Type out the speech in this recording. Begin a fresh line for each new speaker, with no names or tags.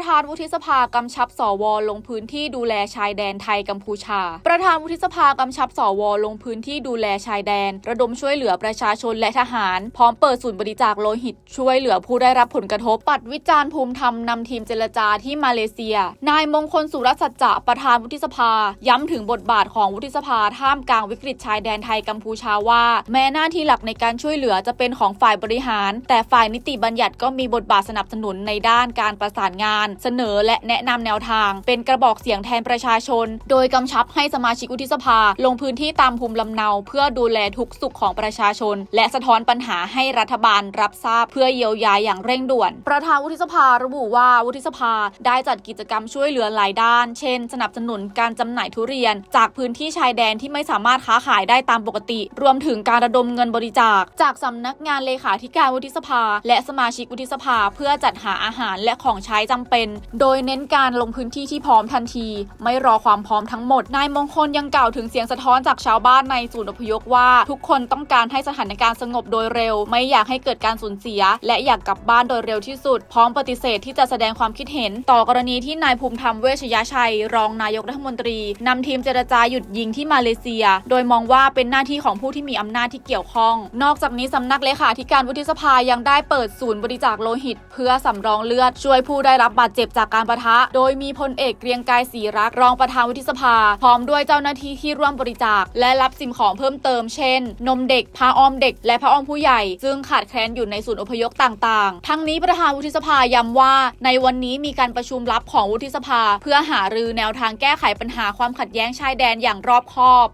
ประธานวุฒิสภากำชับสวลงพื้นที่ดูแลชายแดนไทยกัมพูชา ประธานวุฒิสภากำชับสวลงพื้นที่ดูแลชายแดน ระดมช่วยเหลือประชาชนและทหาร พร้อมเปิดศูนย์บริจาคโลหิต ช่วยเหลือผู้ได้รับผลกระทบ ปัดวิจารณ์ภูมิธรรมนำทีมเจรจาที่มาเลเซีย นายมงคลสุรสัจจะประธานวุฒิสภา ย้ำถึงบทบาทของวุฒิสภาท่ามกลางวิกฤตชายแดนไทยกัมพูชาว่า แม้หน้าที่หลักในการช่วยเหลือจะเป็นของฝ่ายบริหาร แต่ฝ่ายนิติบัญญัติก็มีบทบาทสนับสนุนในด้านการประสานงานเสนอและแนะนำแนวทาง เป็นกระบอกเสียงแทนประชาชน โดยกำชับให้สมาชิกวุฒิสภา ลงพื้นที่ตามภูมิลำเนา เพื่อดูแลทุกสุขของประชาชน และสะท้อนปัญหาให้รัฐบาลรับทราบเพื่อเยียวยาอย่างเร่งด่วน ประธานวุฒิสภาระบุว่าวุฒิสภาได้จัดกิจกรรมช่วยเหลือหลายด้าน เช่น สนับสนุนการจำหน่ายทุเรียน จากพื้นที่ชายแดนที่ไม่สามารถค้าขายได้ตามปกติ รวมถึงการระดมเงินบริจาค จากสำนักงานเลขาธิการวุฒิสภา และสมาชิกวุฒิสภา เพื่อจัดหาอาหารและของใช้จำเป็นโดยเน้นการลงพื้นที่ที่พร้อมทันที ไม่รอความพร้อมทั้งหมด นายมงคลยังกล่าวถึงเสียงสะท้อนจากชาวบ้านในศูนย์อพยพว่าทุกคนต้องการให้สถานการณ์สงบโดยเร็ว ไม่อยากให้เกิดการสูญเสีย และอยากกลับบ้านโดยเร็วที่สุด พร้อมปฏิเสธที่จะแสดงความคิดเห็น ต่อกรณีที่นายภูมิธรรมเวชยชัย รองนายกรัฐมนตรีนำทีมเจรจาหยุดยิงที่มาเลเซีย โดยมองว่าเป็นหน้าที่ของผู้ที่มีอำนาจที่เกี่ยวข้อง นอกจากนี้สำนักเลขาธิการวุฒิสภายังได้เปิดศูนย์บริจาคโลหิต เพื่อสำรองเลือดช่วยผู้ได้รับบบาดเจ็บจากการประทะ โดยมีพลเอกเกรียงไกรศรีรักรองประธานวุฒิสภา พร้อมด้วยเจ้าหน้าที่ที่ร่วมบริจาค และรับสิ่งของเพิ่มเติมเช่น นมเด็กผ้าอ้อมเด็ก และผ้าอ้อมผู้ใหญ่ ซึ่งขาดแคลนอยู่ในศูนย์อพยพต่างๆ ทั้งนี้ประธานวุฒิสภาย้ำว่า ในวันนี้มีการประชุมลับของวุฒิสภา เพื่อหารือแนวทางแก้ไขปัญหาความขัดแย้งชายแดนอย่างรอบคอบ